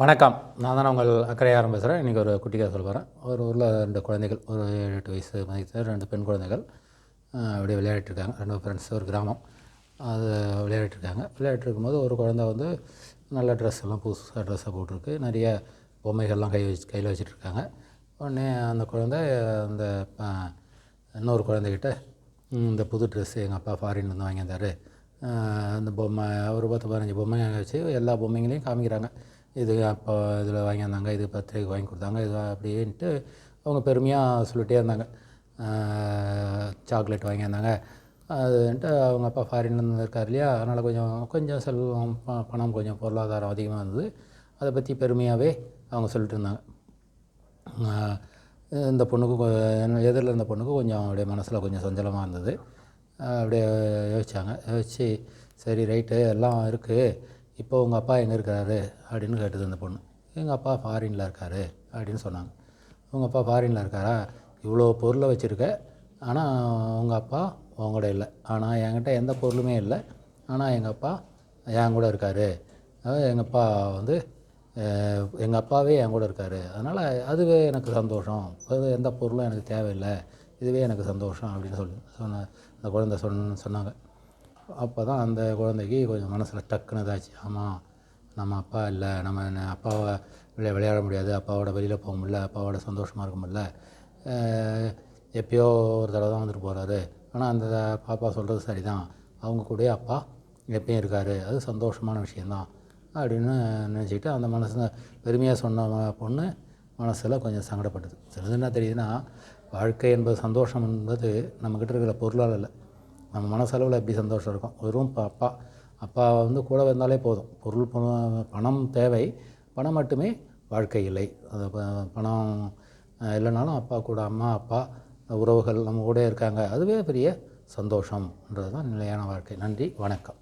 வணக்கம். நான் தானே உங்கள் அக்கறையாரம் பேசுகிறேன் இன்றைக்கி ஒரு குட்டி கதை சொல்ல போகிறேன் ஒரு ஊரில் ரெண்டு குழந்தைகள் ஒரு ஏழு எட்டு வயசு மதித்த ரெண்டு பெண் குழந்தைகள் அப்படியே விளையாடிட்டு இருக்காங்க. ரெண்டு ஃப்ரெண்ட்ஸ் ஒரு கிராமம். அது விளையாடிட்டு இருக்காங்க. விளையாடிட்டு இருக்கும்போது ஒரு குழந்தை வந்து நல்ல ட்ரெஸ் எல்லாம் புதுசாக ட்ரெஸ்ஸை போட்டிருக்கு. நிறைய பொம்மைகள்லாம் கை வச்சு கையில் வச்சுட்ருக்காங்க உடனே அந்த குழந்தை அந்த இன்னொரு குழந்தைகிட்ட இந்த புது ட்ரெஸ்ஸு எங்கள் அப்பா ஃபாரின்லேருந்து வாங்கியிருந்தாரு. அஹ், அந்த பொம்மை ஒரு பத்து பதினஞ்சு பொம்மைங்க வச்சு எல்லா பொம்மைங்களையும் காமிக்கிறாங்க. இது அப்போ இதில் வாங்கியிருந்தாங்க இது பர்த்டேக்கு வாங்கி கொடுத்தாங்க இது அப்படின்ட்டு அவங்க பெருமையாக சொல்லிகிட்டே இருந்தாங்க. சாக்லேட் வாங்கியிருந்தாங்க அதுன்ட்டு அவங்க அப்பா ஃபாரின்லேருந்து இருக்கார் இல்லையா? அதனால் கொஞ்சம் கொஞ்சம் செல்வம் ப- பணம் கொஞ்சம் பொருளாதாரம் அதிகமாக இருந்தது. அதை பற்றி பெருமையாகவே அவங்க சொல்லிட்டு இருந்தாங்க. இந்த பொண்ணுக்கு எதிரில் இருந்த பொண்ணுக்கு கொஞ்சம் அப்படியே மனசில் கொஞ்சம் சஞ்சலமாக இருந்தது. அப்படியே யோசிச்சாங்க. யோசித்து சரி ரைட்டு எல்லாம் இருக்குது. இப்போ உங்கள் அப்பா எங்கே இருக்கிறாரு அப்படின்னு கேட்டது அந்த பொண்ணு. எங்கள் அப்பா ஃபாரினில் இருக்காரு அப்படின்னு சொன்னாங்க. உங்கள் அப்பா ஃபாரினில் இருக்காரா? இவ்வளோ பொருளை வச்சுருக்க. ஆனால் உங்கள் அப்பா உங்களோட இல்லை. ஆனால் என்கிட்ட எந்த பொருளுமே இல்லை. ஆனால் எங்கள் அப்பா என் கூட இருக்கார். அதாவது எங்கள் அப்பா வந்து எங்கள் அப்பாவே என் கூட இருக்கார். அதனால் அதுவே எனக்கு சந்தோஷம். அது எந்த பொருளும் எனக்கு தேவையில்லை. இதுவே எனக்கு சந்தோஷம் அப்படின்னு சொல்லி சொன்ன அந்த குழந்தை சொன்ன சொன்னாங்க. அப்போ தான் அந்த குழந்தைக்கு கொஞ்சம் மனசில் டக்குன்னு இதாச்சு. ஆமாம் நம்ம அப்பா இல்லை. நம்ம அப்பாவை விளையா விளையாட முடியாது. அப்பாவோட வெளியில் போக முடியல. அப்பாவோட சந்தோஷமாக இருக்க முடியல. எப்பயோ ஒரு தடவை தான் வந்துட்டு போகிறாரு ஆனால் அந்த பாப்பா சொல்கிறது சரி தான் அவங்க கூடயே அப்பா எப்பயும் இருக்கார். அது சந்தோஷமான விஷயந்தான் அப்படின்னு நினச்சிக்கிட்டு அந்த மனசு பெருமையாக சொன்ன பொண்ணு மனசில் கொஞ்சம் சங்கடப்பட்டது. சிலது என்ன தெரியுதுன்னா வாழ்க்கை என்பது சந்தோஷம் என்பது நம்மக்கிட்ட இருக்கிற பொருளால் இல்லை நம்ம மனசளவில் எப்படி சந்தோஷம் இருக்கும்? வெறும் இப்போ அப்பா அப்பா வந்து கூட வந்தாலே போதும். பொருள் பணம் பணம் தேவை. பணம் மட்டுமே வாழ்க்கை இல்லை. அது ப- பணம் இல்லைனாலும் அப்பா கூட அம்மா அப்பா உறவுகள் நம்ம கூட இருக்காங்க. அதுவே பெரிய சந்தோஷம்ன்றது தான் நிலையான வாழ்க்கை. நன்றி. வணக்கம்.